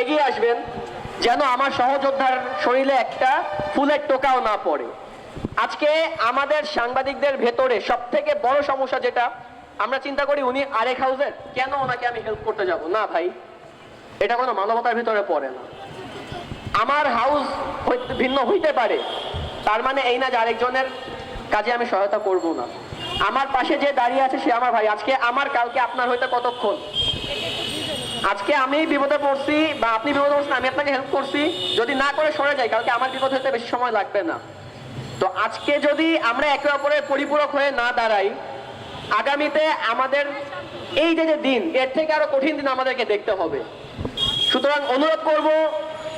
এগিয়ে আসবেন, যেন আমার সহযোদ্ধার শরীরে একটা ফুলের টোকাও না পড়ে। আজকে আমাদের সাংবাদিকদের ভেতরে সব থেকে বড় সমস্যা যেটা, আমরা চিন্তা করি উনি আরেক হাউসের। কেন ওনাকে আমি হেল্প করতে যাব? না ভাই, এটা কোনো মানবতার ভেতরে পড়ে না। আমার হাউস ভিন্ন হইতে পারে, তার মানে এই না যে আরেকজনের কাজে আমি সহায়তা করব না। আমার পাশে যে দাঁড়িয়ে আছে সে আমার ভাই। আজকে আমার কালকে আপনার হইতে কতক্ষণ? আজকে আমি বিপদে পড়ছি বা আপনি বিপদে পড়ছেন, আমি আপনাকে হেল্প করছি। যদি না করে সরে যাই, কালকে আমার বিপদ হতে বেশি সময় লাগবে না। তো আজকে যদি আমরা একে অপরের পরিপূরক হয়ে না দাঁড়াই, আগামীতে আমাদের এই যে দিন, এর থেকে আরও কঠিন দিন আমাদেরকে দেখতে হবে। সুতরাং অনুরোধ করব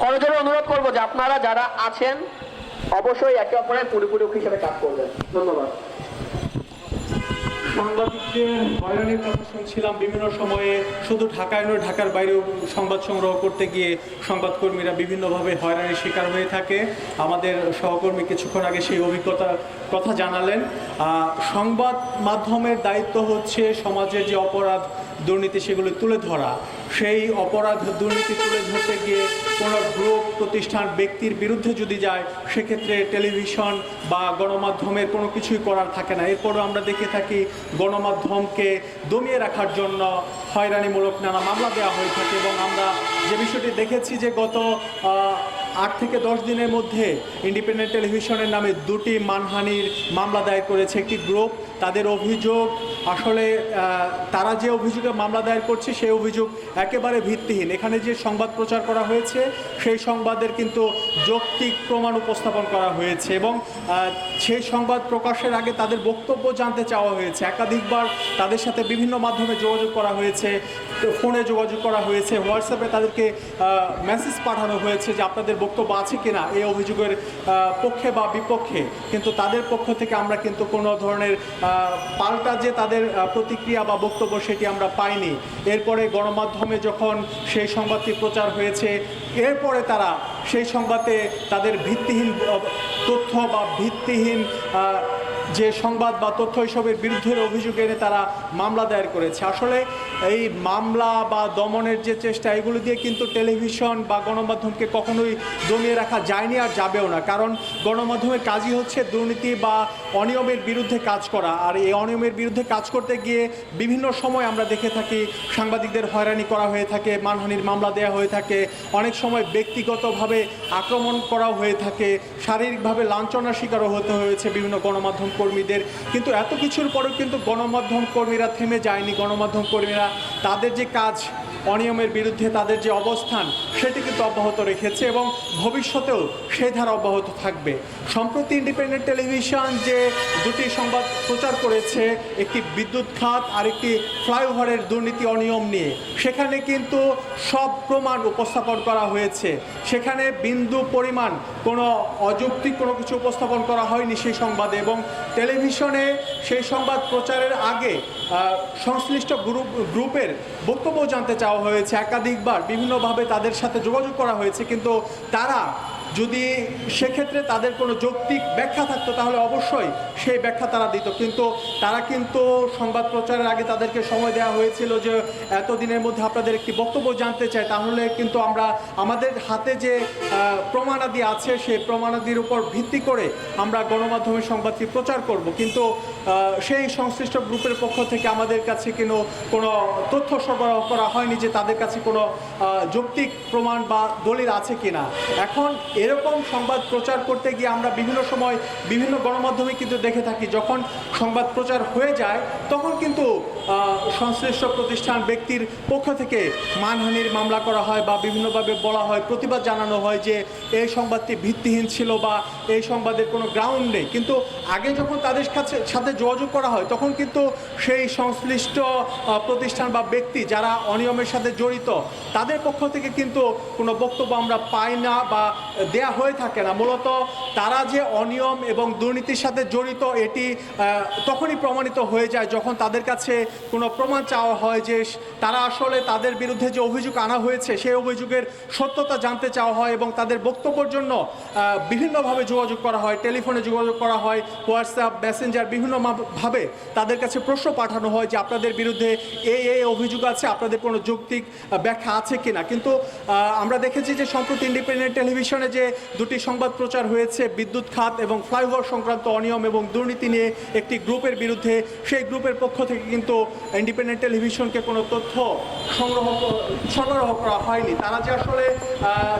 করজোরে অনুরোধ করব যে আপনারা যারা আছেন, অবশ্যই একে অপরের পরিপূরক হিসেবে কাজ করবেন। ধন্যবাদ। সাংবাদিকদের হয়রানির কথা শুনছিলাম বিভিন্ন সময়ে, শুধু ঢাকায় নয়, ঢাকার বাইরেও সংবাদ সংগ্রহ করতে গিয়ে সংবাদকর্মীরা বিভিন্নভাবে হয়রানির শিকার হয়ে থাকে। আমাদের সহকর্মী কিছুক্ষণ আগে সেই অভিজ্ঞতার কথা জানালেন। সংবাদ মাধ্যমের দায়িত্ব হচ্ছে সমাজের যে অপরাধ দুর্নীতি সেগুলো তুলে ধরা, সেই অপরাধ দুর্নীতি তুলে ধরতে গিয়ে কোনো গ্রুপ, প্রতিষ্ঠান, ব্যক্তির বিরুদ্ধে যদি যায়, সেক্ষেত্রে টেলিভিশন বা গণমাধ্যমের কোনো কিছুই করার থাকে না। এরপরও আমরা দেখে থাকি গণমাধ্যমকে দমিয়ে রাখার জন্য হয়রানিমূলক নানা মামলা দেওয়া হয়ে থাকে এবং আমরা যে বিষয়টি দেখেছি যে গত আট থেকে দশ দিনের মধ্যে ইন্ডিপেন্ডেন্ট টেলিভিশনের নামে দুটি মানহানির মামলা দায়ের করেছে একটি গ্রুপ। তাদের অভিযোগ, আসলে তারা যে অভিযোগে মামলা দায়ের করছে সেই অভিযোগ একেবারে ভিত্তিহীন। এখানে যে সংবাদ প্রচার করা হয়েছে, সেই সংবাদের কিন্তু যৌক্তিক প্রমাণ উপস্থাপন করা হয়েছে এবং সেই সংবাদ প্রকাশের আগে তাদের বক্তব্য জানতে চাওয়া হয়েছে। একাধিকবার তাদের সাথে বিভিন্ন মাধ্যমে যোগাযোগ করা হয়েছে। ফোনে যোগাযোগ করা হয়েছে হোয়াটসঅ্যাপে তাদেরকে মেসেজ পাঠানো হয়েছে যে আপনাদের বক্তব্য আছে কিনা এই অভিযোগের পক্ষে বা বিপক্ষে। কিন্তু তাদের পক্ষ থেকে আমরা কিন্তু কোনো ধরনের পাল্টা যে তাদের প্রতিক্রিয়া বা বক্তব্য সেটি আমরা পাইনি। এরপরে গণমাধ্যমে যখন সেই সংবাদটি প্রচার হয়েছে, এরপরে তারা সেই সংবাদে তাদের ভিত্তিহীন তথ্য বা ভিত্তিহীন যে সংবাদ বা তথ্য এসবের বিরুদ্ধে অভিযোগ এনে তারা মামলা দায়ের করেছে। আসলে এই মামলা বা দমনের যে চেষ্টা, এগুলো দিয়ে কিন্তু টেলিভিশন বা গণমাধ্যমকে কখনোই দমিয়ে রাখা যায়নি আর যাবেও না। কারণ গণমাধ্যমের কাজই হচ্ছে দুর্নীতি বা অনিয়মের বিরুদ্ধে কাজ করা। আর এই অনিয়মের বিরুদ্ধে কাজ করতে গিয়ে বিভিন্ন সময় আমরা দেখে থাকি, সাংবাদিকদের হয়রানি করা হয়ে থাকে, মানহানির মামলা দেওয়া হয়ে থাকে, অনেক সময় ব্যক্তিগতভাবে আক্রমণ করা হয়ে থাকে, শারীরিকভাবে লাঞ্ছনার শিকারও হতে হয়েছে বিভিন্ন গণমাধ্যম কর্মীদের। কিন্তু এত কিছুর পরেও কিন্তু গণমাধ্যম কর্মীরা থেমে যায়নি। গণমাধ্যম কর্মীরা তাদের যে কাজ অনিয়মের বিরুদ্ধে তাদের যে অবস্থান, সেটি কিন্তু অব্যাহত রেখেছে এবং ভবিষ্যতেও সেই ধারা অব্যাহত থাকবে। সম্প্রতি ইন্ডিপেন্ডেন্ট টেলিভিশন যে দুটি সংবাদ প্রচার করেছে, একটি বিদ্যুৎ খাত আর একটি ফ্লাইওভারের দুর্নীতি অনিয়ম নিয়ে, সেখানে কিন্তু সব প্রমাণ উপস্থাপন করা হয়েছে। সেখানে বিন্দু পরিমাণ কোনো অযৌক্তিক কোনো কিছু উপস্থাপন করা হয়নি সেই সংবাদে এবং টেলিভিশনে সেই সংবাদ প্রচারের আগে সংশ্লিষ্ট গ্রুপ, গ্রুপের বক্তব্য জানতে চাওয়া হয়েছে। একাধিকবার বিভিন্নভাবে তাদের সাথে যোগাযোগ করা হয়েছে কিন্তু তারা যদি সেক্ষেত্রে তাদের কোনো যৌক্তিক ব্যাখ্যা থাকতো, তাহলে অবশ্যই সেই ব্যাখ্যা তারা দিত। কিন্তু তারা কিন্তু সংবাদ প্রচারের আগে তাদেরকে সময় দেওয়া হয়েছিল যে, এতদিনের মধ্যে আপনাদের একটি বক্তব্য জানতে চাই। তাহলে কিন্তু আমরা, আমাদের হাতে যে প্রমাণাদি আছে, সেই প্রমাণাদির উপর ভিত্তি করে আমরা গণমাধ্যমে সংবাদটি প্রচার করব। কিন্তু সেই সংশ্লিষ্ট গ্রুপের পক্ষ থেকে আমাদের কাছে কোনো কোনো তথ্য সরবরাহ করা হয়নি যে তাদের কাছে কোনো যৌক্তিক প্রমাণ বা দলিল আছে কিনা। এখন এরকম সংবাদ প্রচার করতে গিয়ে আমরা বিভিন্ন সময় বিভিন্ন গণমাধ্যমে কিন্তু দেখে থাকি, যখন সংবাদ প্রচার হয়ে যায়, তখন কিন্তু সংশ্লিষ্ট প্রতিষ্ঠান ব্যক্তির পক্ষ থেকে মানহানির মামলা করা হয় বা বিভিন্নভাবে বলা হয়, প্রতিবাদ জানানো হয় যে এই সংবাদটি ভিত্তিহীন ছিল বা এই সংবাদের কোনো গ্রাউন্ড নেই। কিন্তু আগে যখন তাদের কাছে সাথে যোগাযোগ করা হয়, তখন কিন্তু সেই সংশ্লিষ্ট প্রতিষ্ঠান বা ব্যক্তি যারা অনিয়মের সাথে জড়িত, তাদের পক্ষ থেকে কিন্তু কোনো বক্তব্য আমরা পাই না বা দেয়া হয়ে থাকে না। মূলত তারা যে অনিয়ম এবং দুর্নীতির সাথে জড়িত, এটি তখনই প্রমাণিত হয়ে যায় যখন তাদের কাছে কোনো প্রমাণ চাওয়া হয় যে তারা আসলে তাদের বিরুদ্ধে যে অভিযোগ আনা হয়েছে, সেই অভিযোগের সত্যতা জানতে চাওয়া হয় এবং তাদের বক্তব্যের জন্য বিভিন্নভাবে যোগাযোগ করা হয়, টেলিফোনে যোগাযোগ করা হয়, হোয়াটসঅ্যাপ, মেসেঞ্জার বিভিন্ন মা- ভাবে তাদের কাছে প্রশ্ন পাঠানো হয় যে আপনাদের বিরুদ্ধে এই এই অভিযোগ আছে, আপনাদের কোনো যৌক্তিক ব্যাখ্যা আছে কিনা। কিন্তু আমরা দেখেছি যে সম্প্রতি ইন্ডিপেন্ডেন্ট টেলিভিশনে যে দুটি সংবাদ প্রচার হয়েছে, বিদ্যুৎ খাত এবং ফ্লাইওভার সংক্রান্ত অনিয়ম এবং দুর্নীতি নিয়ে একটি গ্রুপের বিরুদ্ধে, সেই গ্রুপের পক্ষ থেকে কিন্তু ইন্ডিপেন্ডেন্ট টেলিভিশনকে কোনো তথ্য সংগ্রহ ক- সরবরাহ করা হয়নি। তারা যে আসলে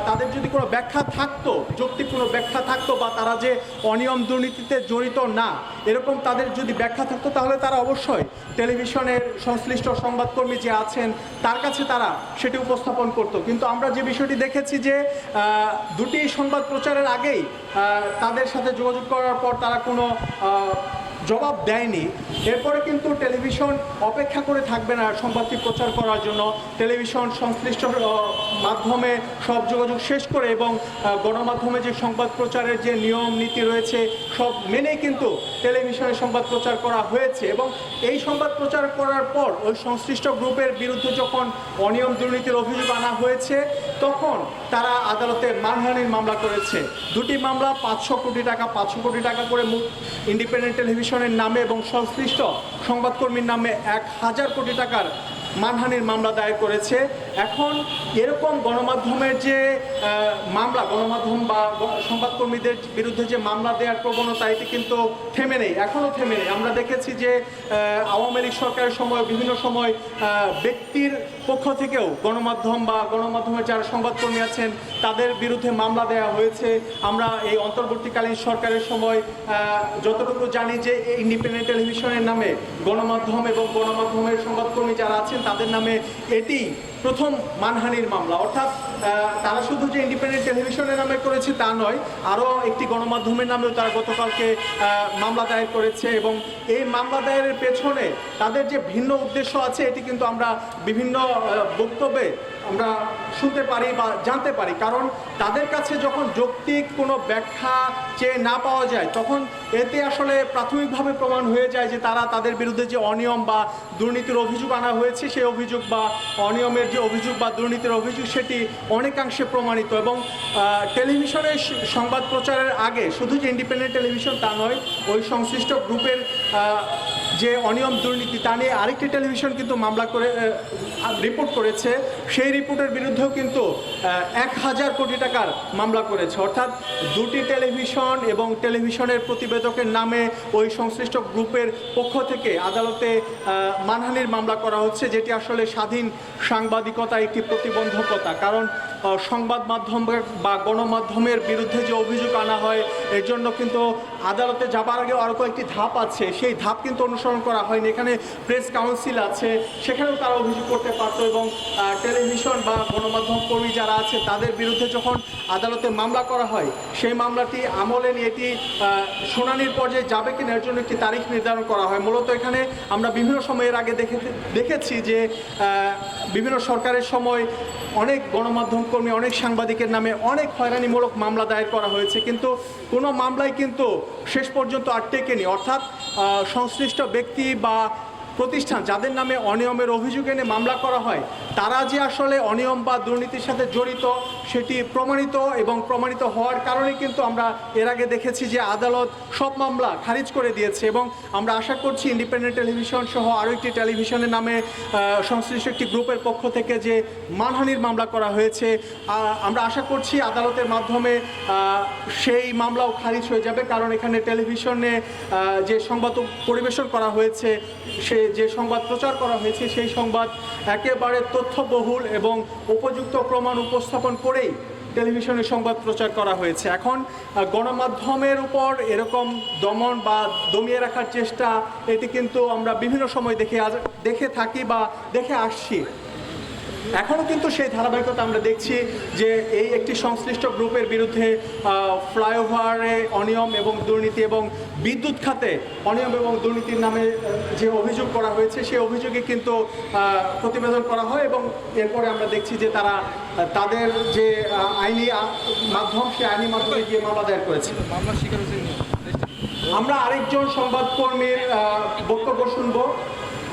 তাদের যদি কোনো ব্যাখ্যা থাকতো যৌক্তিক কোনো ব্যাখ্যা থাকতো বা তারা যে অনিয়ম দুর্নীতিতে জড়িত না, এরকম তাদের যদি ব্যাখ্যা থাকতো তাহলে তারা অবশ্যই টেলিভিশনের সংশ্লিষ্ট সংবাদকর্মী যে আছেন, তার কাছে তারা সেটি উপস্থাপন করতো। কিন্তু আমরা যে বিষয়টি দেখেছি যে দুটি সংবাদ প্রচারের আগেই তাদের সাথে যোগাযোগ করার পর তারা কোনো জবাব দেয়নি। এরপরে কিন্তু টেলিভিশন অপেক্ষা করে থাকবে না সংবাদটি প্রচার করার জন্য। টেলিভিশন সংশ্লিষ্ট মাধ্যমে সব যোগাযোগ শেষ করে এবং গণমাধ্যমে যে সংবাদ প্রচারের যে নিয়ম নীতি রয়েছে, সব মেনেই কিন্তু টেলিভিশনে সংবাদ প্রচার করা হয়েছে এবং এই সংবাদ প্রচার করার পর ওই সংশ্লিষ্ট গ্রুপের বিরুদ্ধে যখন অনিয়ম দুর্নীতির অভিযোগ আনা হয়েছে, তখন তারা আদালতে মানহানির মামলা করেছে। দুটি মামলা, পাঁচশো কোটি টাকা, পাঁচশো কোটি টাকা করে ইন্ডিপেন্ডেন্ট টেলিভিশনের নামে এবং সংশ্লিষ্ট সংবাদকর্মীর নামে এক হাজার কোটি টাকার মানহানির মামলা দায়ের করেছে। এখন এরকম গণমাধ্যমের যে মামলা, গণমাধ্যম বা সংবাদকর্মীদের বিরুদ্ধে যে মামলা দেওয়ার প্রবণতা এটি কিন্তু থেমে নেই এখনও থেমে নেই। আমরা দেখেছি যে আওয়ামী লীগ সরকারের সময়, বিভিন্ন সময় ব্যক্তির পক্ষ থেকেও গণমাধ্যম বা গণমাধ্যমের যারা সংবাদকর্মী আছেন, তাদের বিরুদ্ধে মামলা দেওয়া হয়েছে। আমরা এই অন্তর্বর্তীকালীন সরকারের সময় যতটুকু জানি যে ইন্ডিপেন্ডেন্ট টেলিভিশনের নামে গণমাধ্যম এবং গণমাধ্যমের সংবাদকর্মী যারা আছেন, তাদের নামে এটি প্রথম মানহানির মামলা। অর্থাৎ তারা শুধু যে ইন্ডিপেন্ডেন্ট টেলিভিশনের নামে করেছে তা নয় আরও একটি গণমাধ্যমের নামেও তারা গতকালকে মামলা দায়ের করেছে এবং এই মামলা দায়েরের পেছনে তাদের যে ভিন্ন উদ্দেশ্য আছে এটি কিন্তু আমরা বিভিন্ন বক্তব্যে আমরা শুনতে পারি বা জানতে পারি। কারণ তাদের কাছে যখন যৌক্তিক কোনো ব্যাখ্যা চেয়ে না পাওয়া যায় তখন এতে আসলে প্রাথমিকভাবে প্রমাণ হয়ে যায় যে তারা তাদের বিরুদ্ধে যে অনিয়ম বা দুর্নীতির অভিযোগ আনা হয়েছে সেই অভিযোগ বা অনিয়মের যে অভিযোগ বা দুর্নীতির অভিযোগ সেটি অনেকাংশে প্রমাণিত এবং আহ, টেলিভিশনের সংবাদ প্রচারের আগে শুধু যে ইন্ডিপেন্ডেন্ট টেলিভিশন তা নয়, ওই সংশ্লিষ্ট গ্রুপের যে অনিয়ম দুর্নীতি তা নিয়ে আরেকটি টেলিভিশন কিন্তু মামলা করে রিপোর্ট করেছে। সেই রিপোর্টের বিরুদ্ধেও কিন্তু এক হাজার কোটি টাকার মামলা করেছে। অর্থাৎ দুটি টেলিভিশন এবং টেলিভিশনের প্রতিবেদকের নামে ওই সংশ্লিষ্ট গ্রুপের পক্ষ থেকে আদালতে মানহানির মামলা করা হচ্ছে, যেটি আসলে স্বাধীন সাংবাদিকতা একটি প্রতিবন্ধকতা। কারণ সংবাদ মাধ্যম বা গণমাধ্যমের বিরুদ্ধে যে অভিযোগ আনা হয়, এর জন্য কিন্তু আদালতে যাবার আগে আরও কয়েকটি ধাপ আছে। সেই ধাপ কিন্তু অনুসরণ করা হয়নি। এখানে প্রেস কাউন্সিল আছে, সেখানেও তারা অভিযোগ করতে পারতো এবং টেলিভিশন বা গণমাধ্যম কর্মী যারা আছে, তাদের বিরুদ্ধে যখন আদালতে মামলা করা হয়, সেই মামলাটি আমলে নিয়ে এটি শুনানির পর্যায়ে যাবে কিনা, এর জন্য একটি তারিখ নির্ধারণ করা হয়। মূলত এখানে আমরা বিভিন্ন সময়ের আগে দেখে, দেখেছি যে বিভিন্ন সরকারের সময় অনেক গণমাধ্যম কর্মী, অনেক সাংবাদিকের নামে অনেক হয়রানিমূলক মামলা দায়ের করা হয়েছে, কিন্তু কোনো মামলায় কিন্তু শেষ পর্যন্ত আর টেকেনি। অর্থাৎ সংশ্লিষ্ট ব্যক্তি বা প্রতিষ্ঠান যাদের নামে অনিয়মের অভিযোগ এনে মামলা করা হয়, তারা যে আসলে অনিয়ম বা দুর্নীতির সাথে জড়িত, সেটি প্রমাণিত এবং প্রমাণিত হওয়ার কারণে কিন্তু আমরা এর আগে দেখেছি যে আদালত সব মামলা খারিজ করে দিয়েছে এবং আমরা আশা করছি ইন্ডিপেন্ডেন্ট টেলিভিশন সহ আরও একটি টেলিভিশনের নামে সংশ্লিষ্ট একটি গ্রুপের পক্ষ থেকে যে মানহানির মামলা করা হয়েছে আমরা আশা করছি আদালতের মাধ্যমে সেই মামলাও খারিজ হয়ে যাবে। কারণ এখানে টেলিভিশনে যে সংবাদ পরিবেশন করা হয়েছে, সে যে সংবাদ প্রচার করা হয়েছে, সেই সংবাদ একেবারে তথ্যবহুল এবং উপযুক্ত প্রমাণ উপস্থাপন করেই টেলিভিশনে সংবাদ প্রচার করা হয়েছে। এখন গণমাধ্যমের উপর এরকম দমন বা দমিয়ে রাখার চেষ্টা, এটি কিন্তু আমরা বিভিন্ন সময় দেখে দেখে থাকি বা দেখে আসছি। এখনও কিন্তু সেই ধারাবাহিকতা আমরা দেখছি যে এই একটি সংশ্লিষ্ট গ্রুপের বিরুদ্ধে ফ্লাইওভারে অনিয়ম এবং দুর্নীতি এবং বিদ্যুৎ খাতে অনিয়ম এবং দুর্নীতির নামে যে অভিযোগ করা হয়েছে সেই অভিযোগে কিন্তু প্রতিবেদন করা হয় এবং এরপরে আমরা দেখছি যে তারা তাদের যে আইনি মাধ্যম সেই আইনি মাধ্যমে গিয়ে মামলা দায়ের করেছে। আমরা আরেকজন সংবাদকর্মীর বক্তব্য শুনব।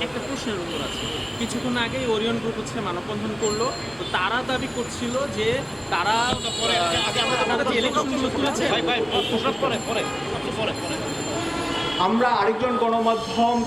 একটা প্রশ্নের উত্তর আছে। কিছুক্ষণ আগে ওরিয়ন গ্রুপ হচ্ছে মানববন্ধন করল। তো তারা দাবি করছিল যে তারা যে আমরা আরেকজন গণমাধ্যম